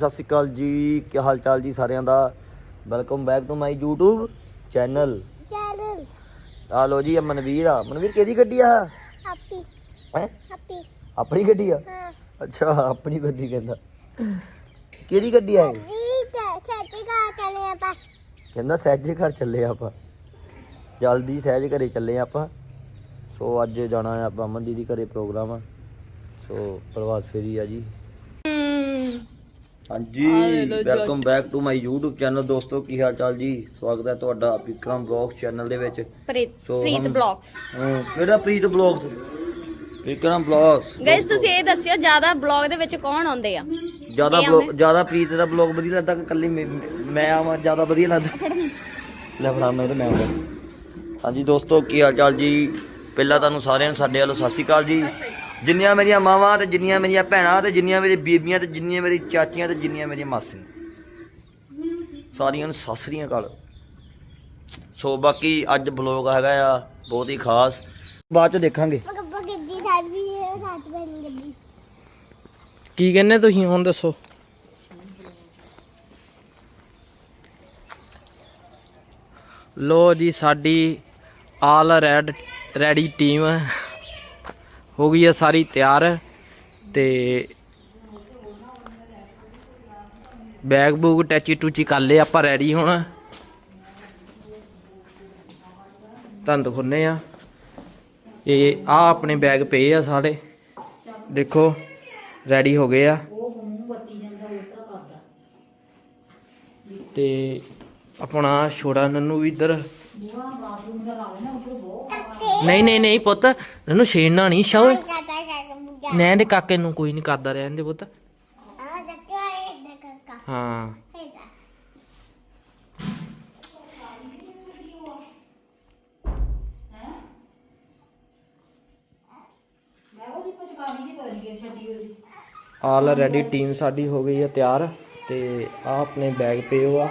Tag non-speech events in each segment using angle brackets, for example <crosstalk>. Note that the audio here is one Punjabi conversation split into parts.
ਸਤਿ ਸ਼੍ਰੀ ਅਕਾਲ ਜੀ ਕੀ ਹਾਲ ਚਾਲ ਜੀ ਸਾਰਿਆਂ ਦਾ? Welcome back to my YouTube channel channel ਆ ਲੋ ਜੀ ਇਹ ਮਨਵੀਰ ਆ। ਮਨਵੀਰ ਕਿਹਦੀ ਗੱਡੀ ਆ? ਹੈਪੀ ਹੈ? ਹੈਪੀ ਆਪਣੀ ਗੱਡੀ ਆ? ਹਾਂ। ਅੱਛਾ ਆਪਣੀ ਗੱਡੀ ਕਹਿੰਦਾ। ਕਿਹਦੀ ਗੱਡੀ ਆ ਇਹ? ਜੀ ਛੇਤੀ ਕਾ ਚਲੇ ਆਪਾਂ। ਕਹਿੰਦਾ ਸਹਿਜੇ ਘਰ ਚੱਲੇ ਆਪਾਂ। ਜਲਦੀ ਸਹਿਜ ਘਰੇ ਚੱਲੇ ਆਪਾਂ। ਸੋ ਅੱਜ ਜਾਣਾ ਹੈ ਆਪਾਂ ਅਮਨ ਦੀਦੀ ਘਰੇ ਪ੍ਰੋਗਰਾਮ ਆ। ਸੋ ਪ੍ਰਵਾਸ ਫੇਰੀ ਆ ਜੀ। ਹਾਂਜੀ welcome back to my YouTube channel ਦੋਸਤੋ ਕੀ ਹਾਲ ਚਾਲ ਜੀ? ਸਵਾਗਤ ਹੈ ਤੁਹਾਡਾ ਵਿਕਰਮ ਬਲੌਗ ਚੈਨਲ ਦੇ ਵਿੱਚ। ਪ੍ਰੀਤ ਬਲੌਗਸ ਕਿਹੜਾ Preet blog Vikram blogs guys ਤੁਸੀਂ ਇਹ ਦੱਸਿਓ ਜ਼ਿਆਦਾ ਬਲੌਗ ਦੇ ਵਿੱਚ ਕੌਣ ਆਉਂਦੇ ਆ? ਜ਼ਿਆਦਾ ਬਲੌਗ? ਜ਼ਿਆਦਾ ਪ੍ਰੀਤ ਦਾ ਬਲੌਗ ਵਧੀਆ ਲੱਗਦਾ ਕਿ ਕੱਲੀ ਮੈਂ- ਆਵਾਂ ਜ਼ਿਆਦਾ ਵਧੀਆ ਲੱਗਦਾ। ਲੈ ਫੜਾ ਮੈਂ ਤੇ ਮੈਂ ਆਉਂਦਾ। ਹਾਂਜੀ ਦੋਸਤੋ ਕੀ ਹਾਲ ਚਾਲ ਜੀ? ਪਹਿਲਾਂ ਤੁਹਾਨੂੰ ਸਾਰਿਆਂ ਨੂੰ ਸਾਡੇ ਵੱਲੋਂ ਸਤਿ ਸ਼੍ਰੀ ਅਕਾਲ ਜੀ। ਜਿੰਨੀਆਂ ਮੇਰੀਆਂ ਮਾਵਾਂ ਤੇ ਜਿੰਨੀਆਂ ਮੇਰੀਆਂ ਭੈਣਾਂ ਤੇ ਜਿੰਨੀਆਂ ਮੇਰੀ ਬੀਬੀਆਂ ਤੇ ਜਿੰਨੀਆਂ ਮੇਰੀ ਚਾਚੀਆਂ ਤੇ ਜਿੰਨੀਆਂ ਮੇਰੀਆਂ ਮਾਸੀਆਂ। ਸਾਰੀਆਂ ਨੂੰ ਸਤਿ ਸ਼੍ਰੀ ਅਕਾਲ। ਸੋ ਬਾਕੀ ਅੱਜ ਬਲੌਗ ਹੈਗਾ ਆ, ਬਹੁਤ ਹੀ ਖਾਸ। ਬਾਅਦ ਚ ਦੇਖਾਂਗੇ। ਗੱਬਾ ਗੱਡੀ ਸਾਡੀ ਰਾਤ ਬਣ ਗੱਡੀ ਕੀ ਕਹਿੰਦੇ ਤੁਸੀਂ ਹੁਣ ਦੱਸੋ? ਲੋ ਜੀ, ਸਾਡੀ ਆਲ ਰੈਡ ਰੈਡੀ ਟੀਮ ਹੋ ਗਈ ਹੈ ਸਾਰੀ ਤਿਆਰ ਤੇ ਬੈਗ ਬੂਗ ਟੈਚੀ ਟੂਚੀ ਕਰ ਲਏ, ਆਪਾਂ ਰੈਡੀ ਹੁਣ। ਤੁਹਾਨੂੰ ਦਿਖਾਉਂਦੇ ਆ। ਇਹ ਆ ਆਪਣੇ ਬੈਗ ਪਏ ਆ ਸਾਰੇ ਦੇਖੋ ਰੈਡੀ ਹੋ ਗਏ ਆ। ਤੇ ਆਪਣਾ ਛੋੜਾ ਨੰਨੂ ਵੀ ਇੱਧਰ। ਨਹੀਂ ਨਹੀਂ ਨਹੀਂ ਪੁੱਤ। ਨੰਨੂ ਛੇੜਨਾ ਨਹੀਂ ਕਾਕਾ ਮੁੰਡਾ। ਨੈਣ ਦੇ ਕਾਕੇ ਨੂੰ ਕੋਈ ਨਹੀਂ ਕਰਦਾ ਰਹਿਣ ਦੇ ਪੁੱਤ। ਆ ਜੱਟਾ ਇਹਦਾ ਕਾਕਾ। ਹਾਂ। ਇਹਦਾ ਆਲ ਰੈਡੀ ਟੀਮ ਸਾਡੀ ਹੋ ਗਈ ਹੈ ਤਿਆਰ ਤੇ ਆ ਆਪਣੇ ਬੈਗ ਪਏ ਹੋ ਆ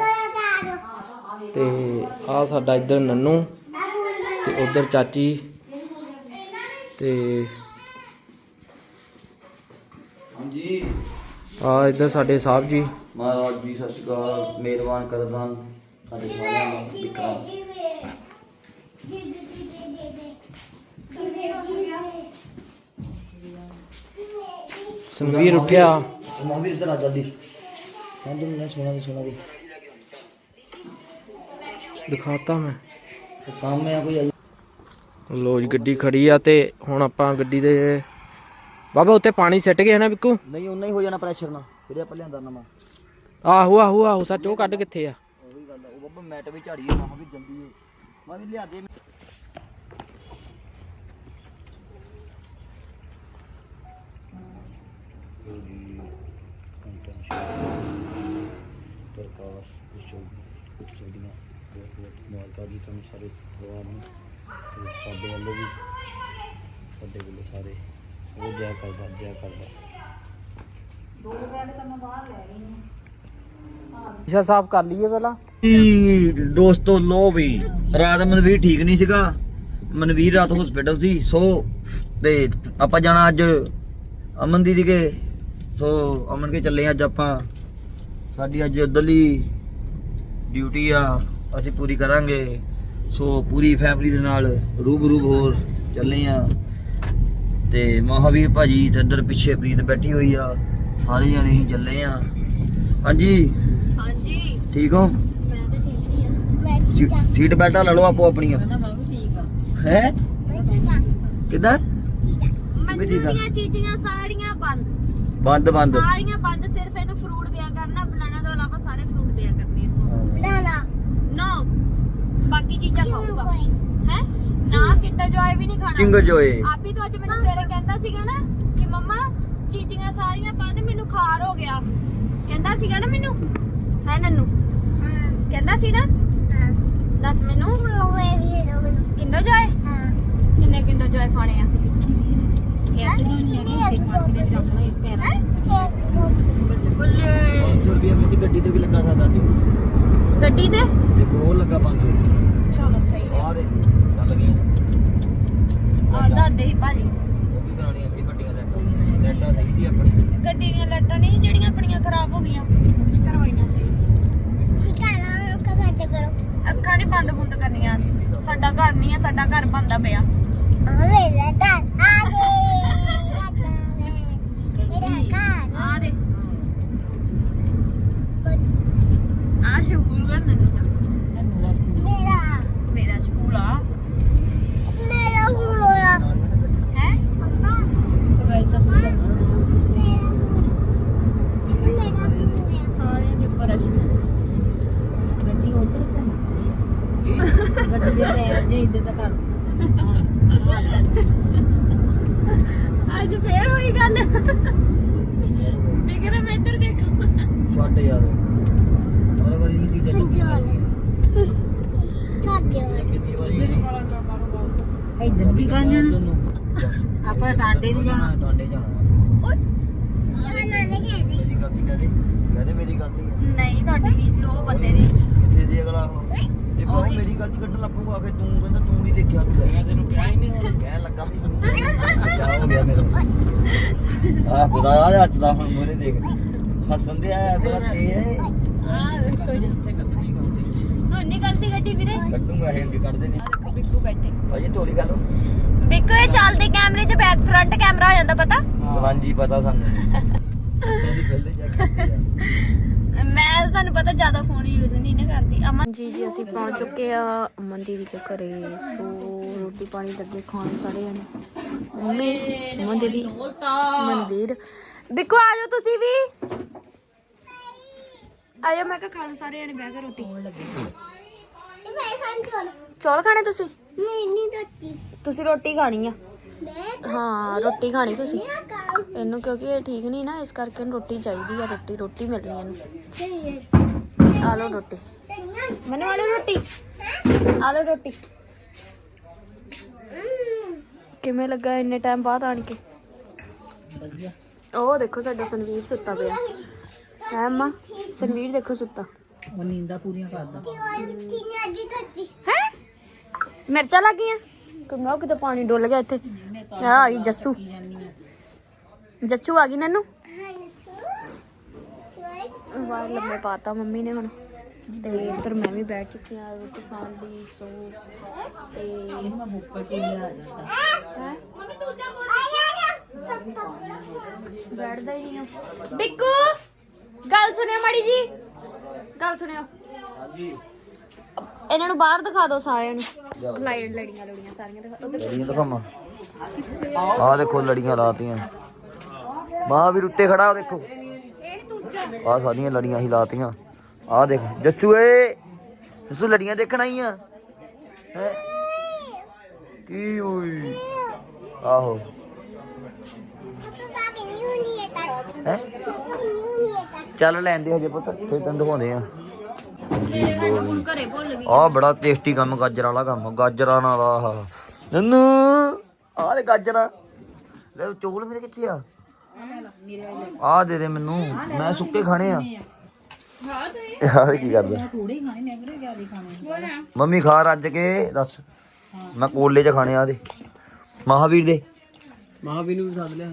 ਤੇ ਆ ਸਾਡਾ ਇੱਧਰ ਨੰਨੂ। ਤੇ ਉਧਰ ਚਾਚੀ ਤੇ ਹਾਂਜੀ। ਆ ਇੱਧਰ ਸਾਡੇ ਸਾਹਿਬ ਜੀ। ਮਹਾਰਾਜ ਜੀ ਸਤਿ ਸ਼੍ਰੀ ਅਕਾਲ। ਮਿਹਰਬਾਨ ਕਰਦਾਨ ਸਾਡੇ ਸਾਰਿਆਂ ਦਾ ਵਿਕਰਮ। ਸੰਵੀਰ ਉੱਠਿਆ। ਮਹਾਵੀਰ ਇੱਧਰ ਆ ਜਲਦੀ ਸੰਦ ਨੂੰ ਸੋਨਾ ਦੀ ਸੋਨਾ ਦੀ। ਦਿਖਾਤਾ ਮੈਂ। ਕੰਮ ਹੈ ਕੋਈ ਲੋ ਜੀ ਗੱਡੀ ਖੜੀ ਆ ਤੇ ਹੁਣ ਆਪਾਂ ਗੱਡੀ ਦੇ ਬਾਬਾ ਉੱਤੇ ਪਾਣੀ ਸਿੱਟ ਗਿਆ ਨਾ ਬਿੱਕੂ? ਨਹੀਂ ਉਨਾ ਹੀ ਹੋ ਜਾਣਾ ਪ੍ਰੈਸ਼ਰ ਨਾਲ ਫਿਰ ਆਪਾਂ ਲਿਆਂਦਾ ਨਵਾਂ। ਆਹੋ ਆਹੋ ਆਹੋ ਸੱਚ ਉਹ ਕੱਢ ਕਿੱਥੇ ਆ? ਉਹੀ ਗੱਲ ਆ ਉਹ ਬੱਬਾ ਮੈਟ ਵੀ ਝਾੜੀ ਹੈ ਮਹਾਵੀਰ ਜੰਦੀ ਹੈ। ਮਹਾਵੀਰ ਲਿਆ ਦੇ। ਪ੍ਰਕਾਸ਼ ਵਿਸ਼ਵ ਉਤਸਵੀਆਂ ਬਹੁਤ ਬਹੁਤ ਮੁਬਾਰਕਾਂ ਜੀ ਤੁਹਾਨੂੰ ਸਾਰੇ ਪਰਿਵਾਰ ਨੂੰ ਤੇ ਸਾਡੇ ਵੱਲੋਂ ਵੀ ਸਾਡੇ ਵੱਲੋਂ ਸਾਰੇ ਉਹ ਜੈ ਕਰਦਾ ਜੈ ਕਰਦਾ। ਅੱਛਾ ਸਾਫ਼ ਕਰ ਲਈਏ ਪਹਿਲਾਂ। ਦੋਸਤੋ ਲੋ ਵੀ ਰਾਤ ਮਨਵੀਰ ਠੀਕ ਨਹੀਂ ਸੀਗਾ। ਮਨਵੀਰ ਰਾਤ ਹਸਪੀਟਲ ਸੀ ਸੋ ਤੇ ਆਪਾਂ ਜਾਣਾ ਅੱਜ ਅਮਨ ਦੀਦੀ ਕੇ ਸੋ ਅਮਨ ਕੇ ਚੱਲੇ ਅੱਜ ਆਪਾਂ। ਸਾਡੀ ਅੱਜ ਉਧਰਲੀ ਡਿਊਟੀ ਆ। ਅਸੀਂ ਪੂਰੀ ਕਰਾਂਗੇ। ਸੋ ਪੂਰੀ ਫੈਮਿਲੀ ਦੇ ਨਾਲ ਰੂਬਰੂ ਹੋਰ ਚੱਲੇ ਆ। ਤੇ ਮਹਾਵੀਰ ਭਾਜੀ ਤੇ ਇੱਧਰ ਪਿੱਛੇ ਪ੍ਰੀਤ ਬੈਠੀ ਹੋਈ ਆ। ਸਾਰੇ ਜਣੇ ਹੀ ਚੱਲੇ ਆ। ਹਾਂਜੀ? ਹਾਂਜੀ। ਠੀਕ ਹੋ? ਮੈਂ ਤਾਂ ਠੀਕ ਹੀ ਆ। ਮੈਂ ਠੀਕ ਆ। ਸੀਟ ਬੈਲਟਾਂ ਲੈ ਲਓ ਆਪੋ ਆਪਣੀਆਂ। ਮੈਂ ਤਾਂ ਠੀਕ ਆ। ਹੈ? ਕਿਦਾਂ? ਮੈਨੂੰ ਠੀਕ ਆ। ਦੀਆਂ ਚੀਜ਼ੀਆਂ ਸਾਰੀਆਂ ਬੰਦ। ਬੰਦ ਬੰਦ। ਸਾਰੀਆਂ ਬੰਦ ਸਿਰਫ ਇਹਨੂੰ ਫਰੂਟ ਦਿਆ ਕਰਨਾ ਬਨਾਨਾ ਤੋਂ ਇਲਾਵਾ ਸਾਰੇ ਫਰੂਟ ਦਿਆ ਕਰਨੇ ਆ ਨਾ ਨਾ ਨੋ ਬਾਕੀ ਚੀਜ਼ਾਂ ਖਾਊਗਾ। ਹੈ? ਨਾ ਕਿੰਡਰ ਜੋਏ ਵੀ ਨਹੀਂ ਖਾਣਾ। ਚਿੰਗ ਜੋਏ ਆਪੀ ਤੋਂ ਅੱਜ ਮੈਨੂੰ ਸਵੇਰੇ ਕਹਿੰਦਾ ਸੀਗਾ ਨਾ ਕਿ ਮੰਮਾ ਚੀਜ਼ੀਆਂ ਸਾਰੀਆਂ ਬੰਦ ਮੈਨੂੰ ਖਾਰ ਹੋ ਗਿਆ। ਕਹਿੰਦਾ ਸੀਗਾ ਨਾ ਮੈਨੂੰ? ਹੈ ਨੰਨੂ? ਕਹਿੰਦਾ ਸੀ ਨਾ? ਦੱਸ ਮੈਨੂੰ। Kinder Joy? ਹਾਂ। ਕਿੰਨੇ ਕਿੰਡਰ ਜੋਏ ਖਾਣੇ ਆ? ਕੈਸੇ ਨਹੀਂ ਜਿਹੜੇ ਇੱਕ ਵਾਰ ਦੇ ਰੱਖ ਲਓ ਇੱਕ ਪੈਰ ਬੱਲੇ। 500 ਰੁਪਏ ਮੇਰੀ ਗੱਡੀ ਤੇ ਵੀ ਲੱਗਾ ਸਾਡਾ। ਤੇ ਗੱਡੀ ਤੇ? ਇੱਕ ਹੋਰ ਲੱਗਾ 500 ਚਲੋ ਸਹੀ ਹੈ। ਆ ਦੇ ਚੱਲ ਗਈਆਂ ਆ ਦਾਦੇ ਹੀ ਭਾਜੀ। ਉਹ ਵੀ ਕਰਾਉਣੀਆਂ ਸੀ ਵੱਡੀਆਂ ਲੈਟਾਂ ਲੈਟਾਂ ਸਹੀ ਸੀ ਆਪਣੀ। ਗੱਡੀ ਦੀਆਂ ਲੱਟਾਂ ਨਹੀਂ ਜਿਹੜੀਆਂ ਆਪਣੀਆਂ ਖਰਾਬ ਹੋ ਗਈਆਂ? ਕਰਵਾਈਆਂ ਕਾ ਕਰੋ ਅੱਖਾਂ ਨਹੀਂ ਬੰਦ ਬੰਦ ਕਰਨੀਆਂ ਸੀ। ਸਾਡਾ ਘਰ ਨਹੀਂ ਹੈ ਸਾਡਾ ਘਰ ਬੰਦਾ ਪਿਆ। ਆ ਮੇਰਾ ਘਰ। ਆ ਘਰ। ਆ ਦੇ ਆ ਸ਼ਕੂਲ ਘਰ ਨੰਨੂ ਦਾ ਮੇਰਾ ਮੇਰਾ ਸਕੂਲ ਆ। ਮੇਰਾ ਹੁਣ ਹੋਇਆ। ਹੈ? ਪਪਾ ਸੋ ਗਾਇਸ ਅਸੀਂ ਚੱਲ ਮੇਰਾ ਮੇਰਾ ਹੁਣ ਹੋਇਆ। ਸਾਰਿਆਂ ਦੇ ਉੱਪਰ ਅਸ਼ੀ। ਗੱਡੀ ਗੱਡੀ ਦੇ ਟਾਇਰ ਜੇ ਇੱਦਾਂ ਤਾਂ ਕਰ। ਅੱਜ ਫੇਰ ਹੋਈ ਗੱਲ। ਬਿਕਰਮ ਇੱਧਰ ਦੇਖੋ। ਛੱਡ ਯਾਰ। ਹਰ ਵਾਰੀ ਨਹੀਂ ਵਾਰੀ ਇੱਧਰ ਵੀ ਕਰ ਜਾਣਾ? ਆਪਾਂ ਟਾਂਡੇ ਨਹੀਂ ਜਾਣਾ। ਟਾਂਡੇ ਜਾਣਾ। ਓਏ। ਨਾ ਨਾ ਕਹਿ ਦੇ। ਮੇਰੀ ਗਲਤੀ ਕਹਦੇ ਕਹਦੇ ਮੇਰੀ ਗਲਤੀ ਹੈ ਨਹੀਂ ਤੁਹਾਡੀ ਨਹੀਂ ਸੀ ਉਹ ਬੰਦੇ ਦੀ ਸੀ ਕਿੱਥੇ ਦੀ ਅਗਲਾ ਉਹ ਤੇ ਬਹੁ ਉਹੀ। ਮੇਰੀ ਗਲਤੀ ਕੱਢਣ ਲੱਪੂਗਾ ਆ ਕੇ ਤੂੰ ਕਹਿੰਦਾ ਤੂੰ ਨਹੀਂ ਦੇਖਿਆ ਮੈਂ ਤੈਨੂੰ ਕਿਹਾ ਹੀ ਨਹੀਂ ਹੁਣ। ਕਹਿਣ ਲੱਗਾ ਸੀ ਤੂੰ ਕਿਆ ਹੋ ਗਿਆ ਮੇਰਾ? ਆਹ ਖੁਦਾ ਆ ਅੱਜ ਦਾ ਹੁਣ ਮੋਰੇ ਦੇਖ। ਹੱਸਣ ਦੇ ਆਇਆ ਬੜਾ ਤੇ ਆ ਦੇਖੋ ਜੀ ਤੁਹਾਡੀ ਗਲਤੀ ਗੱਡੀ ਵੀਰੇ। ਆ ਕੱਢੂਗਾ ਇਹ ਅੱਗੇ ਕੱਢਦੇ ਨੇ। ਦੇਖੋ ਬਿੱਕੂ ਬੈਠੇ। ਭਾਜੀ ਥੋੜੀ ਗੱਲ ਬਿੱਕੂ ਇਹ ਚੱਲਦੇ ਕੈਮਰੇ 'ਚ ਬੈਕ ਫਰੰਟ ਕੈਮਰਾ ਹੋ ਜਾਂਦਾ ਪਤਾ? ਹਾਂਜੀ ਪਤਾ ਸਾਨੂੰ। <laughs> ਅਸੀਂ ਪਹਿਲੇ ਜਾ ਕੇ ਮੈਂ ਤੁਹਾਨੂੰ ਪਤਾ ਜ਼ਿਆਦਾ ਫੋਨ ਯੂਜ਼ ਨਹੀਂ ਨਾ ਕਰਦੀ। ਅਮਨ ਜੀ ਜੀ ਅਸੀਂ ਪਹੁੰਚ ਚੁੱਕੇ ਆ ਅਮਨ ਦੀਦੀ ਦੇ ਘਰੇ। ਸੋ ਰੋਟੀ ਪਾਣੀ ਲੱਗੇ ਖਾਣ ਸਾਰੇ ਜਣੇ। ਮੰਮੀ ਅਮਨ ਦੀਦੀ ਮਨਵੀਰ। ਬਿੱਕੂ ਆ ਜਾਓ ਤੁਸੀਂ ਵੀ। ਆਇਓ ਮੈਂ ਕਿਹਾ ਖਾ ਲਓ ਸਾਰੇ ਜਣੇ ਬਹਿ ਕੇ ਰੋਟੀ। ਤੇ ਮੈਂ ਖਾਣ ਕੋਲ ਚੌਲ ਖਾਣੇ ਤੁਸੀਂ? ਨਹੀਂ ਨਹੀਂ ਦੱਤੀ ਤੁਸੀਂ ਰੋਟੀ ਖਾਣੀ ਆ? ਮੈਂ ਹਾਂ ਰੋਟੀ ਖਾਣੀ ਤੁਸੀਂ। ਨਾ ਇਹਨੂੰ ਕਿਉਂਕਿ ਇਹ ਠੀਕ ਨਹੀਂ ਨਾ ਇਸ ਕਰਕੇ ਇਹਨੂੰ ਰੋਟੀ ਚਾਹੀਦੀ ਆ ਰੋਟੀ ਰੋਟੀ ਮਿਲਣੀ ਇਹਨੂੰ। ਤੇ ਆ ਲਓ ਰੋਟੀ। ਮੈਨੂੰ ਆ ਲਓ ਰੋਟੀ। ਆ ਲਓ ਰੋਟੀ। ਕਿਵੇਂ ਲੱਗਾ ਇੰਨੇ ਟਾਈਮ ਬਾਅਦ ਆਣ ਕੇ? ਵਧੀਆ। ਉਹ ਦੇਖੋ ਸਾਡਾ ਸੰਵੀਰ ਸੁੱਤਾ ਪਿਆ। ਹੈ ਅੰਮਾ ਸੰਵੀਰ ਦੇਖੋ ਸੁੱਤਾ। ਉਹ ਨੀਂਦਾਂ ਪੂਰੀਆਂ ਕਰਦਾ। ਹੈ? ਮਿਰਚਾਂ ਕਿਤੇ ਪਾਣੀ ਡੁੱਲ ਗਿਆ ਇੱਥੇ। ਆ ਆਈ ਜੱਸੂ। ਜੱਸੂ ਆ ਗਈ ਨੰਨੂ? ਬਾਹਰ ਲੰਮੇ ਪਾਤਾ ਮੰਮੀ ਨੇ ਹੁਣ। ਤੇ ਇੱਧਰ ਮੈਂ ਵੀ ਬੈਠ ਚੁੱਕੀ ਆ ਰੋਟੀ ਖਾਣ ਲਈ ਸੋ ਤੇ ਮੈਂ ਬੁੱਕਰ ਤੇ ਲਿਆ ਜਾਂਦਾ। ਹੈ? ਆਇਆ ਬੈਠਦਾ ਹੀ ਨਹੀਂ ਬਿੱਕੂ! ਗੱਲ ਸੁਣਿਓ ਮਾੜੀ ਜੀ। ਗੱਲ ਸੁਣਿਓ। ਇਹਨਾਂ ਨੂੰ ਬਾਹਰ ਦਿਖਾ ਦਿਓ ਸਾਰਿਆਂ ਨੂੰ। ਲਾਈਟ ਲੜੀਆਂ ਲੜੀਆਂ ਸਾਰੀਆਂ ਦਿਖਾ ਉਧਰ ਲੜੀਆਂ ਦਿਖਾਵਾਂ। ਆਹ ਦੇਖੋ ਲੜੀਆਂ ਲਾਤੀਆਂ ਮਹਾਵੀਰ ਉੱਤੇ ਖੜਾ ਉਹ ਦੇਖੋ। ਆਹ ਸਾਰੀਆਂ ਲੜੀਆਂ ਹੀ ਲਾਤੀਆਂ ਆਹ ਦੇਖ ਜੱਸੂ ਏ ਜੱਸੂ ਲੜੀਆਂ ਦੇਖਣ ਆਈ ਆ? ਹੈ? ਕੀ ਹੋਈ? ਆਹੋ। ਹੈ? ਚੱਲ ਲੈਂਦੇ ਹਜੇ ਪੁੱਤ ਫੇਰ ਤੈਨੂੰ ਦਿਖਾਉਂਦੇ ਆ। ਹੁਣ ਘਰੇ ਭੁੱਲ ਗਈ ਆਹ ਬੜਾ ਟੇਸਟੀ ਕੰਮ ਗਾਜਰ ਵਾਲਾ ਕੰਮ ਗਾਜਰਾਂ ਨਾਲ ਆਹ। ਨੰਨੂ ਆਹ ਦੇ ਗਾਜਰਾਂ। ਲੈ ਚੋਲ ਮੇਰੇ ਕਿੱਥੇ ਆ? ਆਹ ਦੇ ਦੇ ਮੈਨੂੰ ਮੈਂ ਸੁੱਕੇ ਖਾਣੇ ਆ। ਆਹ ਕੀ ਕਰਦਾ ਥੋੜੇ ਹੀ ਖਾਣੇ ਮੈਂ ਕਿਹੜੇ ਜ਼ਿਆਦਾ ਖਾਣੇ ਮੰਮੀ ਖਾ ਰੱਜ ਕੇ ਦੱਸ। ਮੈਂ ਕੋਲੇ ਚ ਖਾਣੇ ਆ ਦੇ। ਮਹਾਵੀਰ ਦੇ। ਮਹਾਵੀਰ ਨੂੰ ਵੀ ਸੱਦ ਲਿਆ।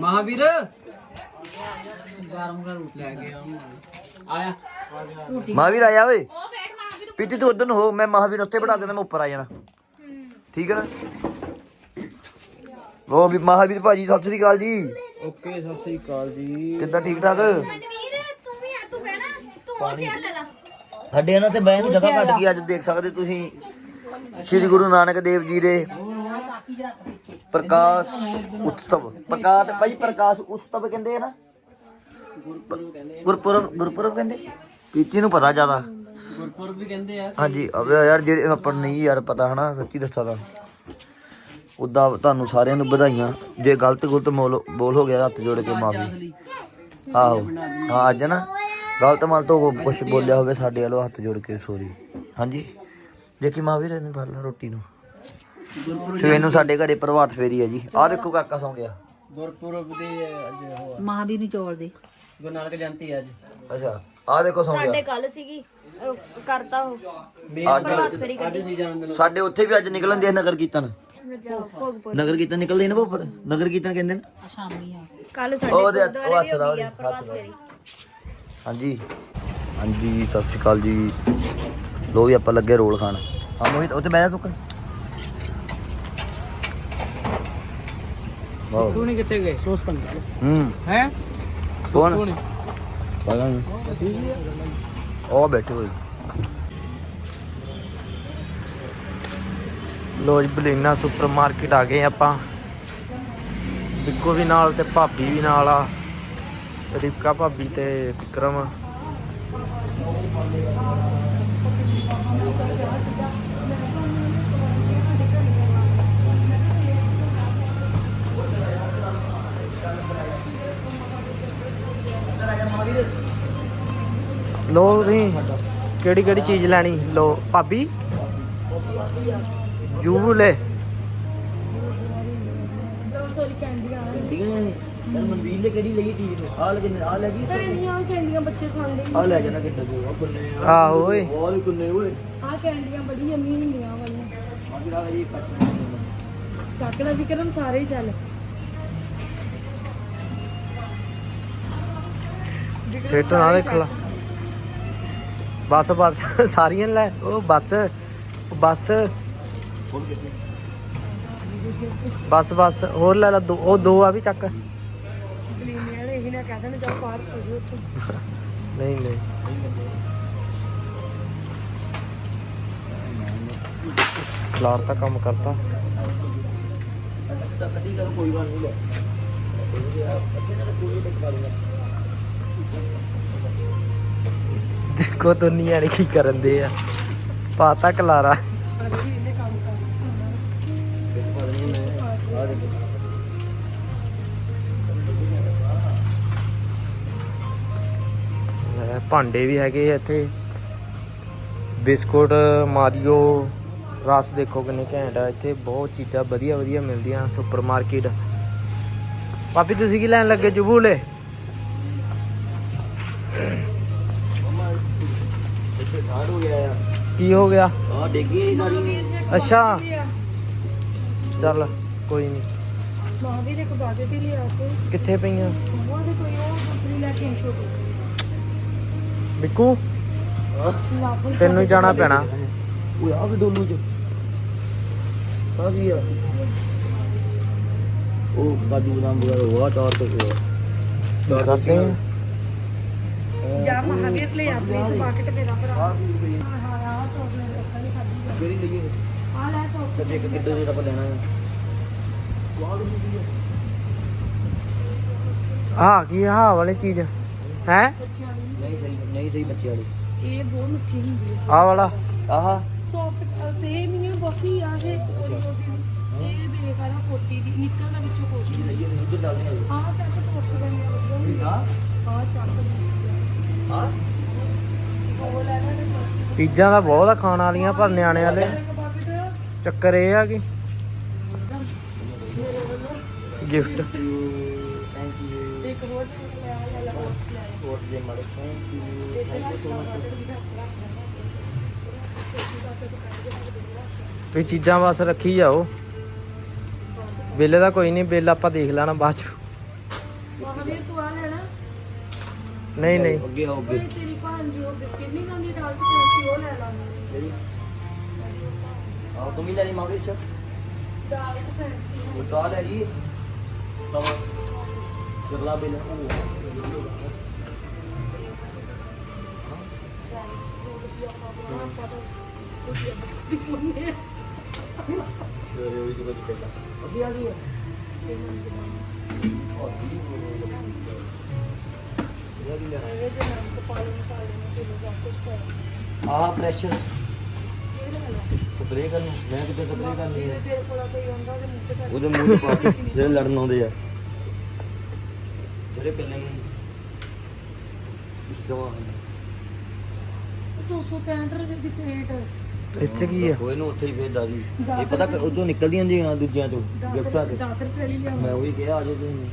ਮਹਾਵੀਰ। ਗਰਮ ਕਰ ਰੋਟੀ ਲੈ ਕੇ ਆਇਆ। ਮਹਾਵੀਰ ਆਇਆ ਓਏ। ਪੀਤੀ ਤੂੰ ਉਧਰ ਨੂੰ ਹੋ ਮੈਂ ਮਹਾਵੀਰ ਉੱਤੇ ਬਿਠਾ ਦੇਣਾ ਮੈਂ ਉੱਪਰ ਆ ਜਾਣਾ। ਠੀਕ ਹੈ ਨਾ? ਲੋ ਵੀ ਮਹਾਵੀਰ ਭਾਜੀ ਸਤਿ ਸ੍ਰੀ ਅਕਾਲ ਜੀ। ਓਕੇ ਸਤਿ ਸ੍ਰੀ ਅਕਾਲ ਜੀ। ਕਿੱਦਾਂ ਠੀਕ ਠਾਕ? ਮਨਵੀਰ ਤੂੰ ਵੀ ਤੂੰ ਬਹਿਣਾ ਤੂੰ ਉਹ ਚੇਅਰ ਲੈ ਲਾ। ਸਾਡੇ ਇਹਨਾਂ ਤੇ ਬਹਿਣ ਨੂੰ ਜਗ੍ਹਾ ਘੱਟ ਗਈ ਅੱਜ ਦੇਖ ਸਕਦੇ ਤੁਸੀਂ। ਸ੍ਰੀ ਗੁਰੂ ਨਾਨਕ ਦੇਵ ਜੀ ਦੇ ਪ੍ਰਕਾਸ਼ ਉਤਸਵ ਪ੍ਰਕਾਸ਼ ਭਾਈ ਪ੍ਰਕਾਸ਼ ਉਤਸਵ ਕਹਿੰਦੇ ਆ ਨਾ। ਗੁਰਪੁਰਬ ਗੁਰਪੁਰਬ ਕਹਿੰਦੇ? ਪੀਤੀ ਨੂੰ ਪਤਾ ਜ਼ਿਆਦਾ। ਗੁਰਪੁਰਬ ਵੀ ਕਹਿੰਦੇ ਆ। ਹਾਂਜੀ ਅਬੇ ਯਾਰ ਜਿਹੜੇ ਆਪਾਂ ਨੂੰ ਨਹੀਂ ਯਾਰ ਪਤਾ ਹਨਾ ਸੱਚੀ ਦੱਸਾਂ ਤਾਂ। ਉਦਾਂ ਤੁਹਾਨੂੰ ਸਾਰਿਆਂ ਨੂੰ ਵਧਾਈਆਂ। ਜੇ ਗਲਤ ਗੁਲਤ ਮੋਲ ਬੋਲ ਹੋ ਗਿਆ ਹੱਥ ਜੋੜ ਕੇ ਮਾਫੀ। ਆਹੋ। ਹਾਂ ਅੱਜ ਨਾ ਗਲਤ ਮਲ ਤੋਂ ਕੁਝ ਬੋਲਿਆ ਹੋਵੇ ਸਾਡੇ ਵੱਲੋਂ ਹੱਥ ਜੋੜ ਕੇ ਸੋਰੀ ਹਾਂਜੀ। ਦੇਖੀ ਮਾਂ ਵੀ ਰਹਿਣ ਫੜ ਲਾ ਰੋਟੀ ਨੂੰ। ਸਵੇਰ ਨੂੰ ਸਾਡੇ ਘਰੇ ਪ੍ਰਭਾਤ ਫੇਰੀ ਹੈ ਜੀ। ਆਹ ਦੇਖੋ ਕਾਕਾ ਸੌਂ ਗਿਆ। ਗੁਰਪੁਰਬ ਦੇ ਅੱਜ ਮਹਾਵੀਰ ਨੂੰ ਚੌਲ ਦੇ ਗੁਰੂ ਨਾਨਕ ਜਯੰਤੀ ਅੱਜ। ਅੱਛਾ ਆਹ ਦੇਖੋ ਸੌਂ ਸਾਡੇ ਗਿਆ ਕੱਲ ਸੀਗੀ ਅਹ, ਕਰਤਾ ਉਹ। ਪ੍ਰਭਾਤ ਫੇਰੀ ਅੱਜ ਸੀ। ਜਨਮ ਸਾਡੇ ਉੱਥੇ ਵੀ ਅੱਜ ਨਿਕਲਣ ਦੇ ਨਗਰ ਕੀਰਤਨ। ਜਾ ਭੋਗਪੁਰ। ਨਗਰ ਕੀਰਤਨ ਨਿਕਲਦੇ ਨੇ ਭੋਪਰ ਨਗਰ ਕੀਰਤਨ ਕਹਿੰਦੇ ਨੇ? ਸ਼ਾਮੀ ਆ। ਕੱਲ ਸਾਡੇ ਉਹਦੇ ਹੱਥ- ਉਹ ਦਾ ਹੁੰਦੀ ਆ ਉਹਦੇ ਹੱਥ ਦਾ। ਫੇਰੀ। ਹਾਂਜੀ। ਹਾਂਜੀ ਸਤਿ ਸ਼੍ਰੀ ਅਕਾਲ ਜੀ। ਲੋ ਵੀ ਆਪਾਂ ਲੱਗੇ ਰੋਲ ਖਾਣ। ਆ ਮੋਹਿਤ ਉੱਥੇ ਬਹਿ ਜਾ ਸੁੱਕ। ਵਾਓ। ਤੂੰ ਨਹੀਂ ਕਿੱਥੇ ਗਏ? ਸੋਸ ਪੰਜ ਹੂੰ। ਹੈ? ਕੌਣ ਤੂੰ ਨਹੀਂ ਪਤਾ ਨਹੀਂ ਉਹ ਬੈਠੇ ਹੋਏ ਲੋਜ ਬਲੀਨਾ ਸੁਪਰ ਮਾਰਕੀਟ ਆ ਗਏ ਆਪਾਂ। ਬਿੱਕੂ ਵੀ ਨਾਲ ਤੇ ਭਾਬੀ ਵੀ ਨਾਲ ਆ ਰਿਪਕਾ ਭਾਬੀ ਤੇ ਵਿਕਰਮ ਲੋ ਤੁਸੀਂ ਕਿਹੜੀ ਕਿਹੜੀ ਚੀਜ਼ ਲੈਣੀ? ਲੋ ਭਾਬੀ? ਜੂ ਲੈ। ਠੀਕ ਹੈ ਯਾਰ ਮਨਵੀਰ ਨੇ ਕਿਹੜੀ ਲਈ ਚੀਜ਼ ਆ ਲੈ ਕਿੰਨੇ ਆ ਲੈ ਗਈ ਕੈਂਡੀਆਂ ਕੈਂਡੀਆਂ ਬੱਚੇ ਖਾਂਦੇ ਆ। ਲੈ ਜਾਣਾ ਕਿੱਦਾਂ ਜੋ ਆ ਕੁੰਨੇ ਆਹੋ ਓਏ। ਉਹ ਕੁੰਨੇ ਓਏ। ਆ ਕੈਂਡੀਆਂ ਬੜੀ ਯਮੀ ਹੁੰਦੀਆਂ ਵਾਲੀਆਂ ਆ ਜਿਹੜਾ ਇਹ ਕੱਟ ਚੱਕ ਲੈ ਵਿਕਰਮ ਸਾਰੇ ਹੀ ਚੱਲ। ਸਿੱਟ ਨਾ ਦੇਖ ਲਾ। ਬਸ ਬਸ, ਸਾਰੀਆਂ ਲੈ, ਉਹ ਬਸ ਉਹ ਬਸ। ਬੋਲ ਬਸ ਬਸ, ਹੋਰ ਲੈ ਲਾ, ਦੋ, ਉਹ ਦੋ ਆ ਵੀ ਚੱਕ। ਨਹੀਂ ਨਹੀਂ। ਖਲਾਰ ਤਾਂ ਕੰਮ ਕਰਤਾ। ਤਾਂ ਕਦੀ ਕਰ ਕੋਈ ਗੱਲ ਨਹੀਂ ਲੈ ਦੇਖੋ ਦੁਨੀਆ ਨੇ ਕੀ ਕਰਨ ਦੇ ਆ। ਪਾਤਾ ਖਲਾਰਾ ਭਾਂਡੇ ਵੀ ਹੈਗੇ ਆ ਇੱਥੇ। ਬਿਸਕੁਟ, ਮਾਰੀਓ, ਰਸ ਦੇਖੋ ਕਿੰਨੇ ਘੈਂਟ ਆ। ਇੱਥੇ ਬਹੁਤ ਚੀਜ਼ਾਂ ਵਧੀਆ ਵਧੀਆ ਮਿਲਦੀਆਂ, ਸੁਪਰ ਮਾਰਕੀਟ। ਪਾਪੀ ਤੁਸੀਂ ਕੀ ਲੈਣ ਲੱਗੇ ਜਬੂਲੇ? ਗਿਆ ਕੀ ਹੋ ਗਿਆ? ਆ ਡੇਗੀ ਸਾਰੀ ਅੱਛਾ। ਚੱਲ ਕੋਈ ਨਹੀਂ ਮਹਾਵੀਰ ਇੱਕ ਬਾਗੇ ਤੇ ਲਿਆ ਕੇ ਕਿੱਥੇ ਪਈਆਂ? ਉਹ ਦੇ ਕੋਈ ਉਹ ਕੰਪਨੀ ਲੈ ਕੇ ਆਈ ਛੋਟੀ ਬਿੱਕੂ ਲਾਭੋਂ ਤੈਨੂੰ ਹੀ ਜਾਣਾ ਪੈਣਾ। ਓਏ ਆ ਕੇ ਡੋਲੂ ਚ। ਆ ਕੀ ਆ? ਉਹ ਕਾਜੂ ਬਦਾਮ ਵਗੈਰਾ ਹੋਆ ਚਾਰ ਤੋਂ ਕਰਦੇ ਆ। ਜਾ ਮਹਾਵੀਰ ਲੈ ਆ ਪਲੀਜ਼ ਪਾਕਟ ਮੇਰਾ ਭਰਾ। ਆ ਕੀ ਕਿਹੜੀ ਲਈਏ? ਆ ਲੈ ਤੇ ਦੇਖ ਕਿੱਦਾਂ ਜਿਹੜਾ ਆਪਾਂ ਲੈਣਾ ਹੈ? ਵਾਹ ਦੀ ਆਹ ਕੀ ਆਹ ਵਾਲੀ ਚੀਜ਼। ਹੈ? ਬੱਚਿਆਂ ਨੂੰ ਨਹੀਂ ਸਹੀ ਨਹੀਂ ਸਹੀ ਬੱਚੇ ਵਾਲੀ। ਇਹ ਬਹੁਤ ਮਿੱਠੀ ਹੁੰਦੀ ਹੈ। ਆਹ ਵਾਲਾ। ਆਹਾ। ਸੌਫਟ ਸੇਮ ਹੀ ਹੈ ਬਾਕੀ ਆ ਇਹ ਇਹ ਬੇਕਾਰ ਆ ਫੋਟੀ ਦੀ ਨਿਕਲ ਦਾ ਵਿੱਚੋਂ ਕੁਛ ਨਹੀਂ ਇਹ ਦੁੱਧ ਡਾਲਦੇ ਆ ਆ ਚੱਕ ਸੌਫਟ ਬਣਿਆ ਵਧੀਆ। ਆ। ਆ ਚੱਕ ਆ ਉਹ ਲੈ ਲੈ ਤੇ ਚੀਜ਼ਾਂ ਤਾਂ ਬਹੁਤ ਆ ਖਾਣ ਵਾਲੀਆਂ, ਪਰ ਨਿਆਣੇ ਵਾਲੇ ਚੱਕਰ ਇਹ ਆ ਕਿ ਗਿਫਟ ਥੈਂਕ ਬਸ ਲੈ ਆ। ਹੋਰ ਵੀ ਚੀਜ਼ਾਂ ਬਸ ਰੱਖੀ ਜਾਓ ਬਿੱਲ ਦਾ ਕੋਈ ਨਹੀਂ, ਬਿੱਲ ਆਪਾਂ ਦੇਖ ਲੈਣਾ ਬਾਅਦ ਚ ਨਹੀਂ ਨਹੀਂ। ਅੱਗੇ ਆਓ ਅੱਗੇ। ਕੋਈ ਤੇਰੀ ਭਾਣ ਜੋ ਬਿਸਕਿਟ ਨਹੀਂ ਖਾਂਦੀ ਦਾਲ ਤੇ ਅਸੀਂ ਉਹ ਲੈ ਲਾਂਗੇ ਜਿਹੜੀ ਆ ਤੁਮ ਹੀ ਲੈ ਲਈ ਮਾਗੇ ਚ ਦਾਲ ਤੇ ਫੈਂਸੀ ਉਹ ਤਾਂ ਲੈ ਲਈ ਤਵਾ ਚਰਲਾ ਬਿਲ ਅਰੇ ਉਹ ਜੀ ਕੁਝ ਕਹਿਤਾ ਅੱਗੇ ਆ ਗਈ ਇਹਦੇ ਚ ਨਮਕ ਪਾ ਲੈਣਾ ਮਸਾਲੇ ਨੂੰ ਤੇ ਸਭ ਕੁਝ ਪਾ ਆਹ ਪ੍ਰੈਸ਼ਰ ਸਪਰੇ ਕਰਨ ਮੈਂ ਕਿਤੇ ਸਪਰੇ ਕਰਨੀ ਜਿਹਦੇ ਹੈ ਤੇਰੇ ਕੋਲ ਕੋਈ ਆਉਂਦਾ ਤੇ ਮੁੱਕ ਕਰ ਉਹਦੇ ਮੂੰਹ 'ਚ ਪਾ ਕੇ <laughs> ਜਿਹੜੇ ਲੜਨ ਆਉਂਦੇ ਆ। ਜਿਹੜੇ ਪਿੱਲੇ ਨੂੰ। ਜਮਾ 265 ਰੁਪਏ ਦੀ ਪਲੇਟ। ਇੱਥੇ ਕੀ ਆ? ਕੋਈ ਨੂੰ ਉੱਥੇ ਹੀ ਫੇਰਦਾ ਜੀ ਇਹ ਪਤਾ ਕਿ ਉਦੋਂ ਨਿਕਲਦੀਆਂ ਹੁੰਦੀਆਂ ਦੂਜਿਆਂ ਚੋਂ ਗਿਫਟਾਂ ਤੇ। 10 ਰੁਪਏ ਲਈ ਲਿਆ ਮੈਂ ਉਹੀ ਕਿਹਾ ਆਜੋ ਤੁਸੀਂ।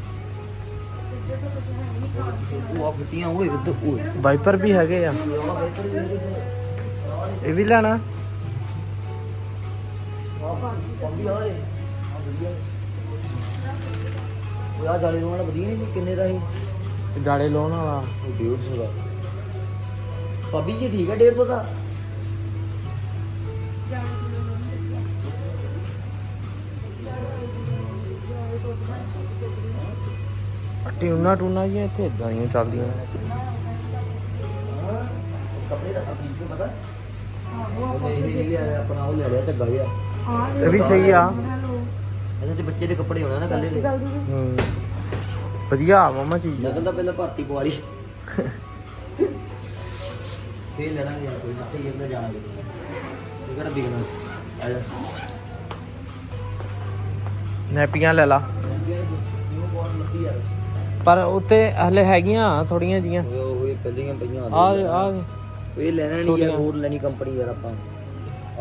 ਉਹ ਆ ਫਿੱਟੀਆਂ ਵਾਈਪਰ ਵੀ ਹੈਗੇ ਆ। ਇਹ ਵੀ ਲੈਣਾ? ਉਹ ਆ ਜਾਲੇ ਵਾਲਾ ਵਧੀਆ ਨਹੀਂ ਕਿੰਨੇ ਦਾ ਇਹ ਜਾੜੇ ਲਾਉਣ ਵਾਲਾ। 150 ਦਾ। ਭਾਬੀ ਜੀ ਠੀਕ ਹੈ 150 ਦਾ? ਟਿਊਨਾ ਟੂਨਾ ਜੀ ਇੱਥੇ ਇਦਾਂ ਦੀਆਂ ਚੱਲਦੀਆਂ। ਕੱਪੜੇ ਦਾ ਆਪਣੀ ਨੂੰ ਪਤਾ ਆ ਆਪਣਾ ਉਹ ਲੈ ਲਿਆ ਝੱਗਾ ਜਿਹਾ ਇਹ ਵੀ ਸਹੀ ਆ। ਇਹਦੇ ਤੇ ਬੱਚੇ ਦੇ ਕੱਪੜੇ ਹੋਣਾ ਨਾ ਕੱਲੇ ਦੇ। ਹੂੰ। ਵਧੀਆ ਆ ਮਾਮਾ ਚੀਜ਼ ਨਗਲ ਦਾ ਪਹਿਲਾਂ ਭਰਤੀ ਪਵਾ ਲਈ ਫੇਰ ਲੈਣਾ ਯਾਰ ਕੋਈ ਨਾ ਤੇ ਇਹ ਜਾਣਾ ਇਹ ਕਿਹੜਾ ਬਿਗਣਾ ਆ ਜਾ। ਨੈਪੀਆਂ ਲੈ ਲਾ। ਨਿਊ ਬੋਰਨ ਲੱਗੀ ਯਾਰ ਪਰ ਉੱਤੇ ਹਲੇ ਹੈਗੀਆਂ ਥੋੜੀਆਂ ਜੀਆਂ। ਪਹਿਲੀਆਂ ਪਈਆਂ ਆ ਆ। ਇਹ ਲੈਣਾ ਨਹੀਂ ਯਾਰ ਹੋਰ ਲੈਣੀ ਕੰਪਨੀ ਯਾਰ ਆਪਾਂ।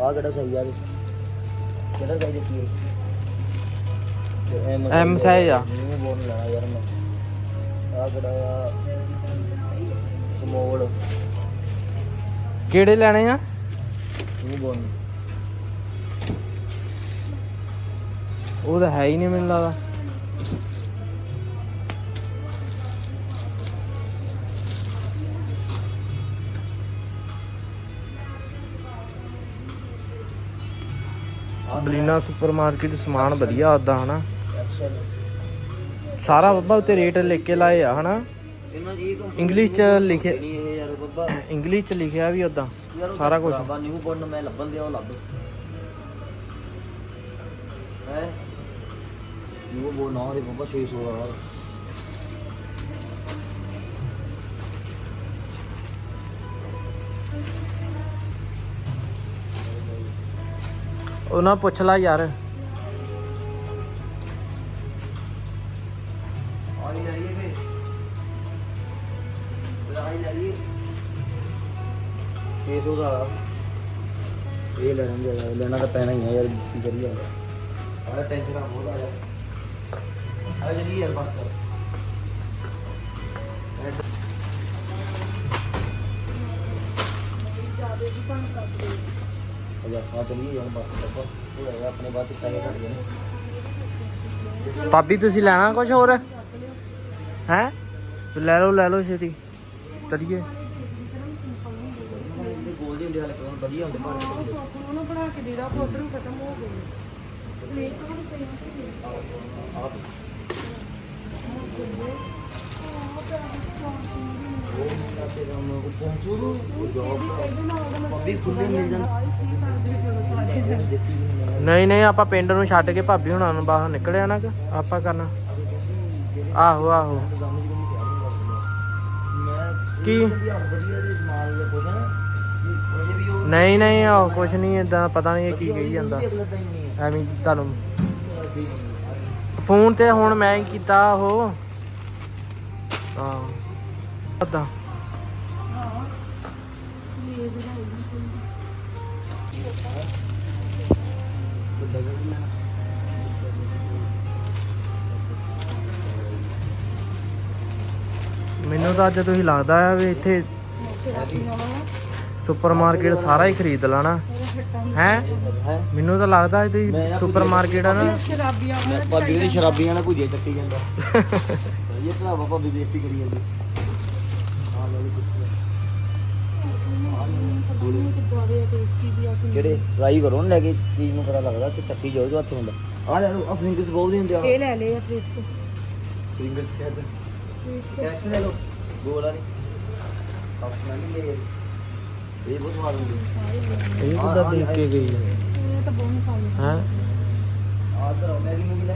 ਆ ਕਿਹੜਾ ਸਹੀ ਯਾਰ ਕਿਹੜਾ ਸਹੀ ਦਿੱਤੀ M size ਆ। ਨਿਊ ਬੋਰਨ ਲੈਣਾ ਯਾਰ ਮੈਂ। ਆ ਕਿਹੜਾ ਆ? ਸਮੋਲ ਕਿਹੜੇ ਲੈਣੇ ਆ? ਨਿਊ ਉਹ ਤਾਂ ਹੈ ਹੀ ਨਹੀਂ ਮੈਨੂੰ ਲੱਗਦਾ। ਬਲੀਨਾ ਸੁਪਰਮਾਰਕਟ ਸਮਾਨ ਵਧੀਆ ਆਦਾ, ਹਨਾ? ਸਾਰਾ ਬੱਬਾ ਉੱਤੇ ਰੇਟ ਲਿਖ ਕੇ ਲਾਏ ਆ, ਹਨਾ? ਇੰਗਲਿਸ਼ ਚ ਲਿਖਿਆ ਇੰਗਲਿਸ਼ ਚ ਲਿਖਿਆ ਵੀ ਉਦਾਂ ਸਾਰਾ ਕੁਝ ਨਿਊ ਬੋਰਨ ਮੈਂ ਲੱਭਣ ਦਿਆ, ਉਹ ਲੱਭ। ਹੈ? ਨਿਊ ਬੋਰਨ ਨਾ ਰੇ ਬੱਬਾ 600 ਦਾ ਉਹਨਾਂ ਪੁੱਛ ਲਾ ਯਾਰ। ਆ ਹੀ ਲੈ ਲਈਏ ਫੇ ਆ ਹੀ ਲੈ ਲਈਏ। 600 ਦਾ ਇਹ ਲੈਣਾ ਹੈਗਾ, ਲੈਣਾ ਤਾਂ ਪੈਣਾ ਹੀ ਹੈ ਯਾਰ ਕੀ ਕਰੀਏ ਆਹ ਟੈਨਸ਼ਨ ਆ ਬਹੁਤ ਆ ਯਾਰ। ਆ ਜਲੀ ਯਾਰ ਬਸ। ਕਰ ਚਲੀ ਬਸ ਆਪਣੇ ਬਾਅਦ ਚ ਪੈਸੇ ਘੱਟ ਭਾਬੀ ਤੁਸੀਂ ਲੈਣਾ ਕੁਝ ਹੋਰ? ਹੈ? ਲੈ ਲਓ ਲੈ ਲਓ ਛੇਤੀ। ਤਰੀਏ ਗੋਲ ਦੇ ਹੁੰਦੇ ਹਾਲੇ ਕੋਲ ਵਧੀਆ ਹੁੰਦੇ ਮਾਰ ਉਹਨੂੰ ਬਣਾ ਕੇ ਦੇ ਦਾ ਪਾਊਡਰ ਖਤਮ ਹੋ ਗਈ ਨਹੀਂ ਨਹੀਂ, ਆਪਾਂ ਪਿੰਡ ਨੂੰ ਛੱਡ ਕੇ ਭਾਬੀ ਹੁਣਾਂ ਨੂੰ ਬਾਹਰ ਨਿਕਲਿਆ ਨਾ ਆਪਾਂ ਕਰਨਾ? ਆਹੋ ਆਹੋ। ਕੀ? ਨਹੀਂ ਨਹੀਂ ਉਹ ਕੁਛ ਨਹੀਂ ਇਦਾਂ ਪਤਾ ਨਹੀਂ ਇਹ ਕੀ ਕਹੀ ਜਾਂਦਾ। ਐਵੇਂ ਤੁਹਾਨੂੰ। ਫੋਨ ਤੇ ਹੁਣ ਮੈਂ ਕੀਤਾ ਉਹ। ਹਾਂ ਪਤਾ ਮੈਨੂੰ ਤਾਂ ਅੱਜ ਤੁਸੀਂ ਲੱਗਦਾ ਆ ਵੀ ਇੱਥੇ ਸੁਪਰਮਾਰਕਟ ਸਾਰਾ ਹੀ ਖਰੀਦ ਲੈਣਾ। ਹੈ? ਮੈਨੂੰ ਤਾਂ ਲੱਗਦਾ ਹੈ ਤੁਸੀਂ ਸੁਪਰਮਾਰਕਟ ਆ ਨਾ। ਭਾਬੀ ਦੀ ਸ਼ਰਾਬੀਆਂ ਨਾਲ ਚੱਕੀ ਜਾਂਦਾ। ਇਹ ਭਰਾਵਾ ਭਾਬੀ ਬੇਇੱਜ਼ਤੀ ਕਰੀ ਜਾਂਦੀ। ਜਿਹੜੇ ਟਰਾਈ ਕਰੋ ਨਾ ਲੈ ਕੇ ਚੀਜ਼ ਨੂੰ ਪਤਾ ਲੱਗਦਾ ਤੇ ਚੱਕੀ ਜਾਓ ਜੋ ਹੱਥ ਹੁੰਦਾ। ਆ ਲੈ ਲਓ ਆ ਫਿੰਗਰਸ ਬਹੁਤ ਹੁੰਦੇ ਆ। ਇਹ ਲੈ ਲੈ ਆ ਫਲਿਪਸ ਫਿੰਗਰਸ ਕਹਿੰਦੇ ਕੈਕਸ ਲੈ ਲਓ। ਗੋਲ ਵਾਲੀ। ਆਪਣਾ ਨਹੀਂ ਲੈ ਇਹ ਬਹੁਤ ਸਵਾਦ ਹੁੰਦੀ ਇਹ ਕਿੱਦਾਂ ਦੇਖ ਕੇ ਗਈ ਹੈ? ਹੈ ਆ। ਤਾਂ ਮੈਗੀ ਮੂਗੀ ਲੈ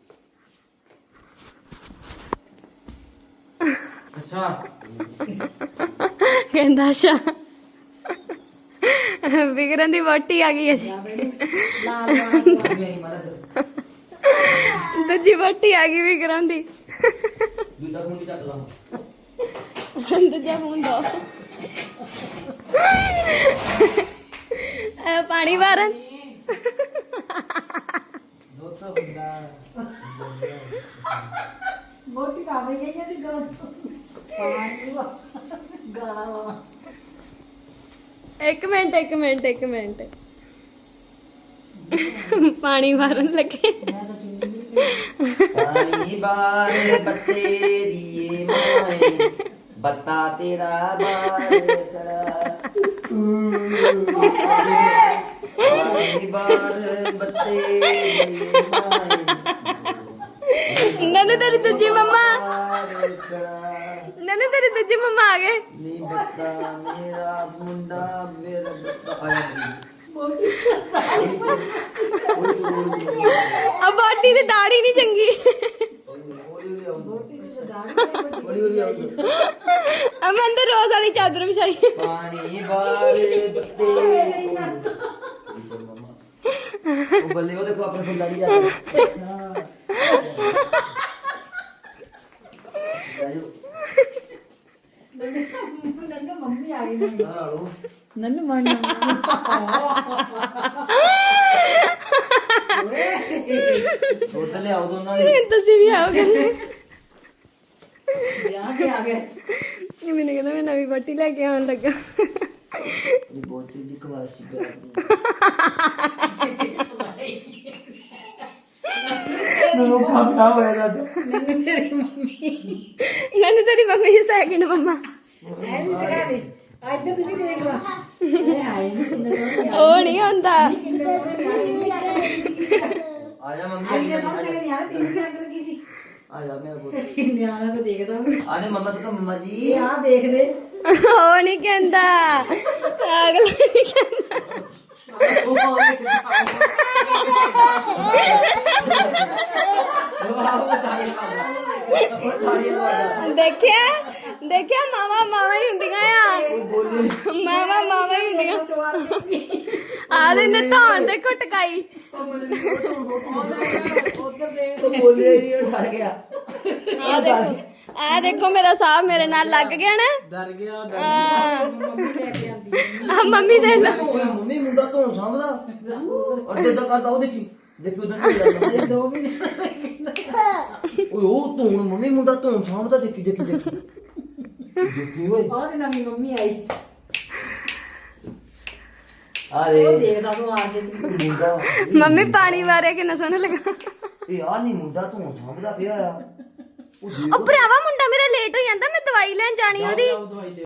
ਅੱਛਾ <laughs> ਕਹਿੰਦਾ ਅੱਛਾ। ਵਿਕਰਨ ਦੀ ਵੋਟੀ ਆ ਗਈ ਹੈ ਜੀ। ਦੂਜੀ ਵੋਟੀ ਆ ਗਈ ਵਿਕਰਨ ਦੀ। ਦੂਜਾ ਫੋਨ ਵੀ ਚੱਕ ਲਾ ਦੂਜਾ ਫੋਨ ਦੋ। ਇਹ ਪਾਣੀ ਵਾਰਨ ਮੋਟੀ ਕਾਵੇ ਗਈ ਹੈ ਤੇ ਗਾਣਾ ਗਾਣਾ ਵਾ ਇੱਕ ਮਿੰਟ ਇੱਕ ਮਿੰਟ ਇੱਕ ਮਿੰਟ। ਪਾਣੀ ਮਾਰਨ ਲੱਗੇ। ਪਾਣੀ ਬਾਰੇ ਬੱਤੇ ਦੀਏ ਮਾਏ, ਬੱਤਾ ਤੇਰਾ ਬਾਰੇ ਕਰਾ। ਪਾਣੀ ਬਾਰੇ ਬੱਤੇ ਦੀਏ ਮਾਏ। ਨਨੂ ਤੇਰੀ ਦੂਜੀ ਮੰਮਾ। ਨਨੂ ਤੇਰੀ ਦੂਜੀ ਮੰਮਾ ਆ ਗਏ। ਨੀ ਬੱਤਾ ਮੇਰਾ ਮੁੰਡਾ ਮੇਰਾ ਬੱਤਾ ਆਇਆ ਆ ਬਾਟੀ ਦੀ ਦਾੜੀ ਨਹੀਂ ਚੰਗੀ। ਅਮਨ ਤੇ ਰੋਜ਼ ਵਾਲੀ ਚਾਦਰ ਵਿਛਾਈ। ਪਾਣੀ ਬਾਰੇ ਬੱਤੇ ਉਹ ਬੱਲੇ ਉਹ ਦੇਖੋ ਆਪਣੇ ਫੁੱਲਾਂ ਦੀ ਆ ਮੰਮੀ ਦੁੱਧ ਲਿਆਓ ਦੋਨਾਂ ਦੀ ਤੁਸੀਂ ਵੀ ਆਓ ਕਹਿੰਦੇ ਵਿਆਹ ਕੇ ਆ ਗਏ ਇਹ ਮੈਨੂੰ ਕਹਿੰਦਾ ਮੈਂ ਨਵੀਂ ਬਾਟੀ ਲੈ ਕੇ ਆਉਣ ਲੱਗਾ। ਇਹ ਬਹੁਤ ਦੀ ਕਵਾਸੀ ਪਿਆ <laughs> ਨੂੰ ਖਾਣਾ ਹੋਇਆ ਦਾ ਨੰਨੂ ਤੇਰੀ ਮੰਮੀ। ਨਨੂ ਤੇਰੀ ਮੰਮੀ ਦੀ ਸੈਕਿੰਡ ਮੰਮਾ। ਐ ਵੀ ਦਿਖਾ ਦੇ। ਇੱਧਰ ਤੂੰ ਵੀ ਦੇਖ ਲਾ ਇਹ ਆਏ ਨੇ ਕਿੰਨੇ ਸੋਹਣੇ ਉਹ ਨਹੀਂ ਹੁੰਦਾ। ਆ ਜਾ ਮੰਮੀ। ਆ ਜਾ ਸਾਹਮਣੇ ਨਿਆਣੇ ਤੈਨੂੰ ਕੀ ਅੰਕਲ ਕੀ ਸੀ? ਆ ਜਾ ਮੇਰਾ ਪੁੱਤ। ਨਿਆਣਾ ਤਾਂ ਦੇਖਦਾ ਵੀ ਆ ਜਾ ਮੰਮਾ ਤੂੰ ਮੰਮਾ ਜੀ। ਉਹ ਨਹੀਂ ਕਹਿੰਦਾ। ਅਗਲਾ ਨਹੀਂ ਕਹਿੰਦਾ। ਦੇਖਿਆ? ਦੇਖਿਆ? ਮਾਵਾ ਮਾਵਾ ਹੀ ਹੁੰਦੀਆਂ ਆ। ਮਾਵਾ ਮਾਵਾ ਹੀ ਹੁੰਦੀਆਂ। ਆ ਦੇ ਨੇ ਧੌਣ ਦੇ ਘਟਕਾਈ। ਬੋਲਿਆ ਹੀ ਨਹੀਂ ਠਰ ਗਿਆ। ਆ ਦੇਖੋ। ਆ ਦੇਖੋ ਮੇਰਾ ਸਾਹ ਮੇਰੇ ਨਾਲ ਲੱਗ ਗਿਆ ਨਾ। ਡਰ ਗਿਆ ਆ। ਮੰਮੀ ਦੇ ਲੋ ਓਏ ਮੰਮੀ ਮੁੰਡਾ ਧੋਣ ਸਾਂਭਦਾ। ਅੱਡੇ ਦਾ ਕਰਦਾ ਉਹ ਦੇਖੀ ਦੇਖੀ ਉਧਰ ਜਾਂਦਾ ਦੋ ਵੀ ਓਏ ਉਹ ਧੋਣ ਮੰਮੀ ਮੁੰਡਾ ਧੋਣ ਸਾਂਭਦਾ ਦੇਖੀ ਦੇਖੀ ਦੇਖੀ। ਦੇਖੀ ਓਏ। ਉਹਦੇ ਨਾਲ ਮੇਰੀ ਮੰਮੀ ਆਈ। ਆ ਉਹ ਦੇ ਦੇਖਦਾ ਤੂੰ ਆ ਕੇ ਮੁੰਡਾ। ਮੰਮੀ ਪਾਣੀ ਵਾਰਿਆ ਕਿੰਨਾ ਸੋਹਣਾ ਲੱਗਾ। ਇਹ ਆ ਨਹੀਂ ਮੁੰਡਾ ਧੋਣ ਸਾਂਭਦਾ ਪਿਆ ਆ। ਉਹ ਭਰਾਵਾ ਮੁੰਡਾ ਮੇਰਾ ਲੇਟ ਹੋ ਜਾਂਦਾ ਮੈਂ ਦਵਾਈ ਲੈਣ ਜਾਣੀ ਉਹਦੀ।